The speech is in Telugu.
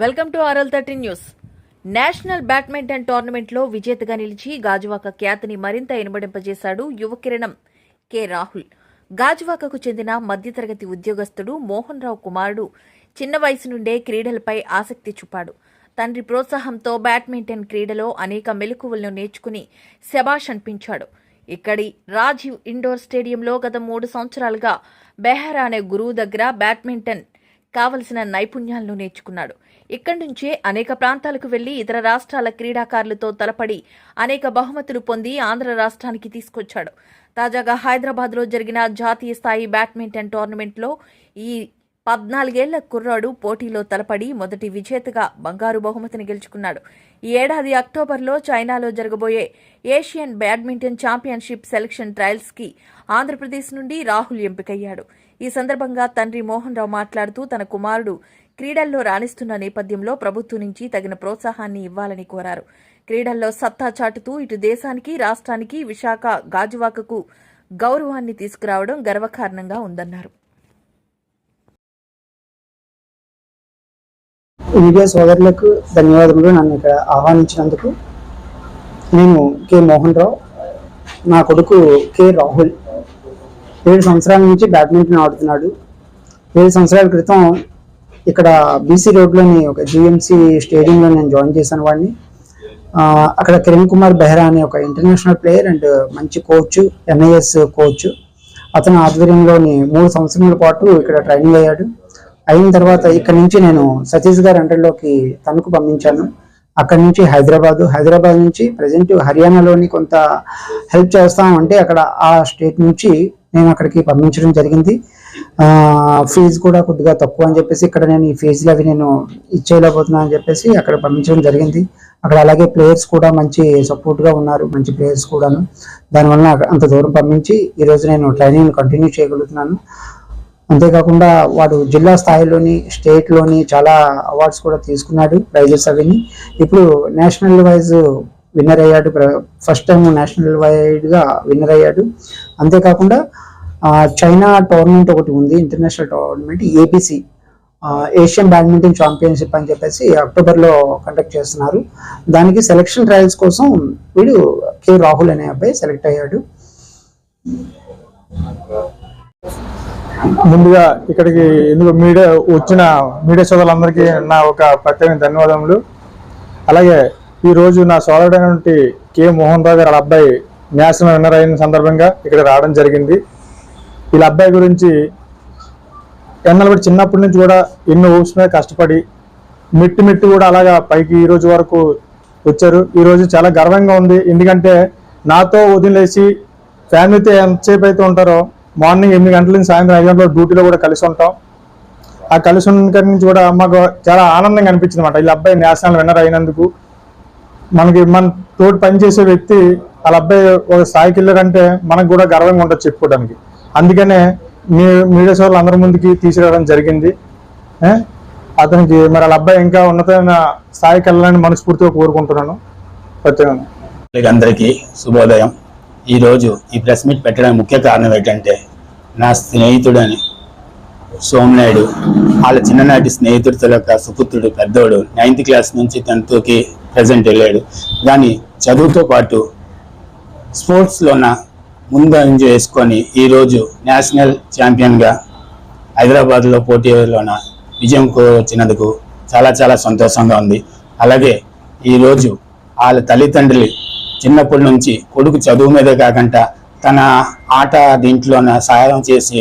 Welcome to RL thirty news. National badminton టోర్నమెంట్లో విజేతగా నిలిచి గాజువాక ఖ్యాతిని మరింత ఇనుమడింపజేశాడు యువ కిరణం కె. రాహుల్. గాజువాకకు చెందిన మధ్యతరగతి ఉద్యోగస్తుడు మోహన్ రావు కుమారుడు చిన్న వయసు నుండే క్రీడలపై ఆసక్తి చూపాడు. తండ్రి ప్రోత్సాహంతో బ్యాడ్మింటన్ క్రీడలో అనేక మెలకువలను నేర్చుకుని శబాష్ అనిపించాడు. ఇక్కడి రాజీవ్ ఇండోర్ స్టేడియంలో గత మూడు సంవత్సరాలుగా బెహరా అనే గురువు దగ్గర బ్యాడ్మింటన్ కావలసిన నైపుణ్యాలను నేర్చుకున్నాడు. ఇక్కడి నుంచే అనేక ప్రాంతాలకు వెళ్ళి ఇతర రాష్ట్రాల క్రీడాకారులతో తలపడి అనేక బహుమతులు పొంది ఆంధ్ర రాష్ట్రానికి తీసుకొచ్చాడు. తాజాగా హైదరాబాద్లో జరిగిన జాతీయ స్థాయి బ్యాడ్మింటన్ టోర్నమెంట్లో ఈ పద్నాలుగేళ్ళ కుర్రాడు పోటీలో తలపడి మొదటి విజేతగా బంగారు బహుమతిని గెలుచుకున్నాడు. ఈ ఏడాది అక్టోబర్లో చైనాలో జరగబోయే ఏషియన్ బ్యాడ్మింటన్ ఛాంపియన్షిప్ సెలక్షన్ ట్రయల్స్కి ఆంధ్రప్రదేశ్ నుండి రాహుల్ ఎంపికయ్యాడు. ఈ సందర్భంగా తండ్రి మోహన్ రావు మాట్లాడుతూ తన కుమారుడు క్రీడల్లో రాణిస్తున్న నేపథ్యంలో ప్రభుత్వం నుంచి తగిన ప్రోత్సాహాన్ని ఇవ్వాలని కోరారు. క్రీడల్లో సత్తా చాటుతూ ఇటు దేశానికి రాష్ట్రానికి విశాఖ గాజువాకకు గౌరవాన్ని తీసుకురావడం గర్వకారణంగా ఉందన్నారు. మీడియా సోదరులకు ధన్యవాదములు. నన్ను ఇక్కడ ఆహ్వానించినందుకు నేను కె. మోహన్ రావు నా కొడుకు కె. రాహుల్ ఏడు సంవత్సరాల నుంచి బ్యాడ్మింటన్ ఆడుతున్నాడు. ఏడు సంవత్సరాల క్రితం ఇక్కడ బీసీ రోడ్లోని ఒక జిఎంసి స్టేడియంలో నేను జాయిన్ చేశాను వాడిని. అక్కడ కిరణ్ కుమార్ బెహ్రా అనే ఒక ఇంటర్నేషనల్ ప్లేయర్ అండ్ మంచి కోచ్ ఎన్ఐఎస్ కోచ్. అతని ఆధ్వర్యంలోని మూడు సంవత్సరాల పాటు ఇక్కడ ట్రైనింగ్ అయ్యాడు. అయిన తర్వాత ఇక్కడ నుంచి నేను సతీష్ గారి అంటర్లోకి తణుకు పంపించాను. అక్కడ నుంచి హైదరాబాదు హైదరాబాద్ నుంచి ప్రజెంట్ హర్యానాలోని కొంత హెల్ప్ చేస్తాం అంటే అక్కడ ఆ స్టేట్ నుంచి నేను అక్కడికి పంపించడం జరిగింది. ఫీజు కూడా కొద్దిగా తక్కువ అని చెప్పేసి ఇక్కడ నేను ఈ ఫీజులు అవి నేను ఇచ్చేయలేకపోతున్నాను అని చెప్పేసి అక్కడ పంపించడం జరిగింది. అక్కడ అలాగే ప్లేయర్స్ కూడా మంచి సపోర్ట్గా ఉన్నారు మంచి ప్లేయర్స్ కూడాను. దానివల్ల అంత దూరం పంపించి ఈరోజు నేను ట్రైనింగ్ కంటిన్యూ చేయగలుగుతున్నాను. అంతేకాకుండా వాడు జిల్లా స్థాయిలోని స్టేట్లోని చాలా అవార్డ్స్ కూడా తీసుకున్నాడు ప్రైజెస్ అవిని. ఇప్పుడు నేషనల్ వైజ్ విన్నర్ అయ్యాడు. ఫస్ట్ టైం నేషనల్ వైడ్గా విన్నర్ అయ్యాడు. అంతేకాకుండా చైనా టోర్నమెంట్ ఒకటి ఉంది international tournament ABC Asian badminton championship అని చెప్పేసి అక్టోబర్లో కండక్ట్ చేస్తున్నారు. దానికి సెలక్షన్ ట్రయల్స్ కోసం వీడు కె. రాహుల్ అనే అబ్బాయి సెలెక్ట్ అయ్యాడు. ముందుగా ఇక్కడికి ఎందుకు మీడియా వచ్చిన మీడియా సోదరులందరికీ నా ఒక ప్రత్యేక ధన్యవాదములు. అలాగే ఈరోజు నా సోదరుడైనటువంటి కె. మోహన్ రావు గారి అబ్బాయి నేషనల్ విన్నర్ అయిన సందర్భంగా ఇక్కడ రావడం జరిగింది. వీళ్ళ అబ్బాయి గురించి ఎన్నెల చిన్నప్పటి నుంచి కూడా ఎన్నో ఊప్స్ మీద కష్టపడి మెట్టి మెట్టి కూడా అలాగా పైకి ఈ రోజు వరకు వచ్చారు. ఈరోజు చాలా గర్వంగా ఉంది. ఎందుకంటే నాతో వదిలేసి ఫ్యామిలీతో ఎంతసేపు అయితే ఉంటారో మార్నింగ్ ఎనిమిది గంటల నుంచి సాయంత్రం ఐదు గంటల డ్యూటీలో కూడా కలిసి ఉంటాం. ఆ కలిసి ఉన్న నుంచి కూడా మాకు చాలా ఆనందంగా అనిపించింది అనమాట వీళ్ళ అబ్బాయి నేషనల్ విన్నర్ అయినందుకు మనకి మన తోటి పనిచేసే వ్యక్తి వాళ్ళ అబ్బాయి ఒక స్థాయికి వెళ్ళారంటే మనకు కూడా గర్వంగా ఉంటుంది చెప్పుకోవడానికి. అందుకనే మీ మీడియా సోర్లు అందరి ముందుకి తీసుకురావడం జరిగింది. అతనికి మరి వాళ్ళ అబ్బాయి ఇంకా ఉన్నతమైన స్థాయికి వెళ్ళాలని మనస్ఫూర్తిగా కోరుకుంటున్నాను. ప్రత్యేకంగా అందరికీ శుభోదయం. ఈరోజు ఈ ప్రెస్ మీట్ పెట్టడానికి ముఖ్య కారణం ఏంటంటే నా స్నేహితుడని సోమనాయుడు వాళ్ళ చిన్ననాటి స్నేహితుడితో యొక్క సుపుత్రుడు పెద్దోడు నైన్త్ క్లాస్ నుంచి టెన్త్కి ప్రజెంట్ వెళ్ళాడు. కానీ చదువుతో పాటు స్పోర్ట్స్లోన ముందంజ వేసుకొని ఈరోజు నేషనల్ ఛాంపియన్గా హైదరాబాద్లో పోటీలోన విజయం వచ్చినందుకు చాలా చాలా సంతోషంగా ఉంది. అలాగే ఈరోజు వాళ్ళ తల్లిదండ్రులు చిన్నప్పటి నుంచి కొడుకు చదువు మీదే కాకుండా తన ఆట దీంట్లోన సహాయం చేసి